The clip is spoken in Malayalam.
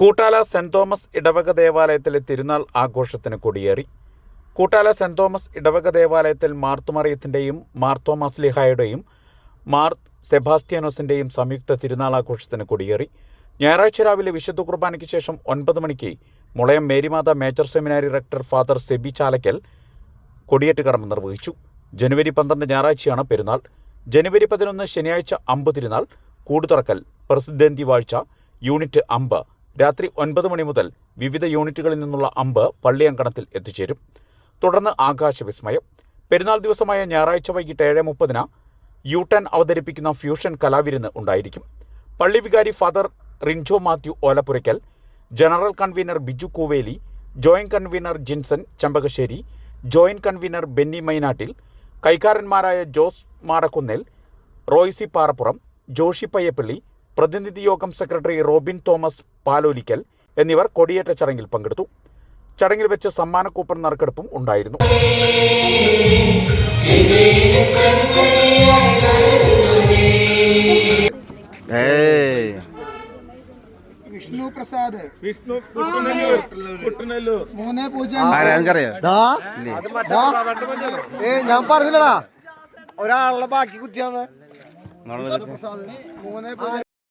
കൂട്ടാല സെന്റ് തോമസ് ഇടവക ദേവാലയത്തിലെ തിരുനാൾ ആഘോഷത്തിന് കൊടിയേറി. കൂട്ടാല സെന്റ് തോമസ് ഇടവക ദേവാലയത്തിൽ മാർത്തുമറിയത്തിന്റെയും മാർത്തോമാസ് ലിഹായുടെയും മാർ സെബാസ്റ്റ്യാനോസിന്റെയും സംയുക്ത തിരുനാൾ ആഘോഷത്തിന് കൊടിയേറി. ഞായറാഴ്ച രാവിലെ വിശുദ്ധ കുർബാനയ്ക്ക് ശേഷം ഒൻപത് മണിക്ക് Mulayam Marymatha major seminary rector father Seby Chalakkal കൊടിയേറ്റ് കർമ്മം നിർവഹിച്ചു. ജനുവരി പന്ത്രണ്ട് ഞായറാഴ്ചയാണ് പെരുന്നാൾ. ജനുവരി പതിനൊന്ന് ശനിയാഴ്ച അമ്പ് തിരുനാൾ. കൂടുതുറക്കൽ പ്രസിദ്ധന്തി വാഴ്ച യൂണിറ്റ് അമ്പ്. രാത്രി ഒൻപത് മണി മുതൽ വിവിധ യൂണിറ്റുകളിൽ നിന്നുള്ള അമ്പ് പള്ളിയങ്കണത്തിൽ എത്തിച്ചേരും. തുടർന്ന് ആകാശ വിസ്മയം. പെരുന്നാൾ ദിവസമായ ഞായറാഴ്ച വൈകിട്ട് ഏഴ് മുപ്പതിന് യു ടെൻ അവതരിപ്പിക്കുന്ന ഫ്യൂഷൻ കലാവിരുന്ന് ഉണ്ടായിരിക്കും. പള്ളി വികാരി father Rinjo Mathew Olappurackal general convener Biju Kooveli joint convener Jinson Champakassery joint convener Benny Mainattil കൈക്കാരന്മാരായ Jose Madakkunnel Roysi Parappuram Joshy Payyappilly പ്രതിനിധി യോഗം സെക്രട്ടറി റോബിൻ തോമസ് പാലോലിക്കൽ എന്നിവർ കൊടിയേറ്റ ചടങ്ങിൽ പങ്കെടുത്തു. ചടങ്ങിൽ വെച്ച് സമ്മാന കൂപ്പൺ നറുക്കെടുപ്പും ഉണ്ടായിരുന്നു. വിഷ്ണു പ്രസാദ്. വിഷ്ണു കുട്ടനല്ലൂർ കുട്ടനല്ലൂർ മൂന്ന് പൂജ്യം. ആരാ നിനക്കറിയോ ഏ ഞാൻ പറഞ്ഞില്ലടാ. ഒരാളുടെ ബാക്കി കുത്തിയാണ്. മൂന്നേ പൂജ മൂന്ന് പൂജ്യം.